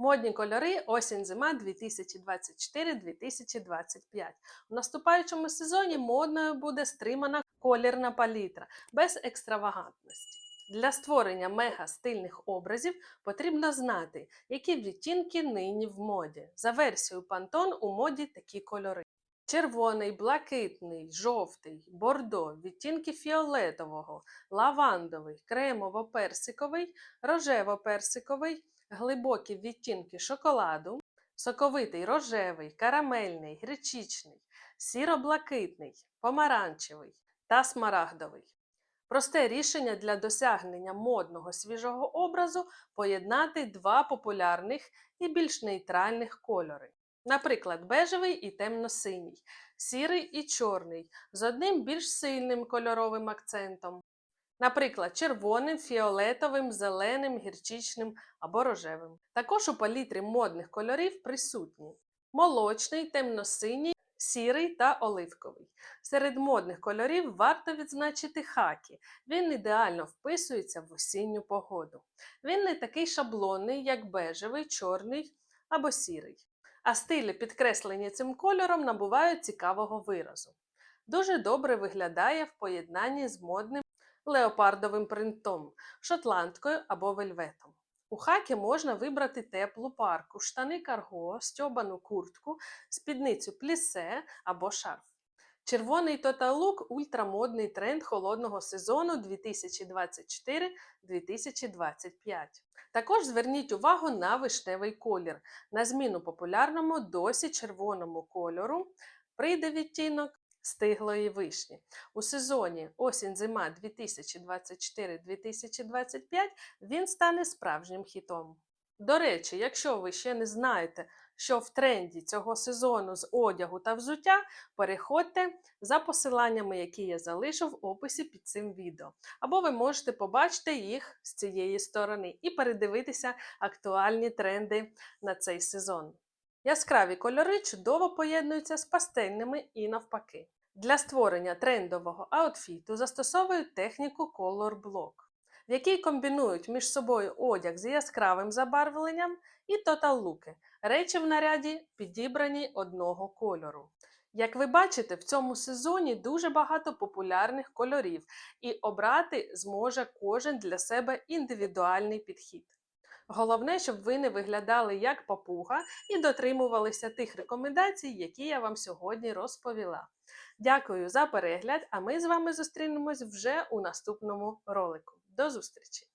Модні кольори осінь-зима 2024-2025. У наступаючому сезоні модною буде стримана колірна палітра без екстравагантності. Для створення мега стильних образів потрібно знати, які відтінки нині в моді. За версією Pantone у моді такі кольори: червоний, блакитний, жовтий, бордо, відтінки фіолетового, лавандовий, кремово-персиковий, рожево-персиковий, глибокі відтінки шоколаду, соковитий рожевий, карамельний, гречичний, сіро-блакитний, помаранчевий та смарагдовий. Просте рішення для досягнення модного свіжого образу поєднати два популярних і більш нейтральних кольори. Наприклад, бежевий і темно-синій, сірий і чорний з одним більш сильним кольоровим акцентом. Наприклад, червоним, фіолетовим, зеленим, гірчичним або рожевим. Також у палітрі модних кольорів присутні молочний, темно-синій, сірий та оливковий. Серед модних кольорів варто відзначити хакі. Він ідеально вписується в осінню погоду. Він не такий шаблонний, як бежевий, чорний або сірий. А стилі, підкреслені цим кольором, набувають цікавого виразу. Дуже добре виглядає в поєднанні з модним леопардовим принтом, шотландкою або вельветом. У хакі можна вибрати теплу парку, штани карго, стьобану куртку, спідницю плісе або шарф. Червоний Look – ультрамодний тренд холодного сезону 2024-2025. Також зверніть увагу на вишневий колір. На зміну популярному досі червоному кольору прийде відтінок стиглої вишні. У сезоні осінь-зима 2024-2025 він стане справжнім хітом. До речі, якщо ви ще не знаєте, що в тренді цього сезону з одягу та взуття, переходьте за посиланнями, які я залишу в описі під цим відео. Або ви можете побачити їх з цієї сторони і передивитися актуальні тренди на цей сезон. Яскраві кольори чудово поєднуються з пастельними і навпаки. Для створення трендового аутфіту застосовують техніку Color Block, в якій комбінують між собою одяг з яскравим забарвленням і тотал-луки, речі в наряді підібрані одного кольору. Як ви бачите, в цьому сезоні дуже багато популярних кольорів, і обрати зможе кожен для себе індивідуальний підхід. Головне, щоб ви не виглядали як папуга і дотримувалися тих рекомендацій, які я вам сьогодні розповіла. Дякую за перегляд, а ми з вами зустрінемось вже у наступному ролику. До зустрічі!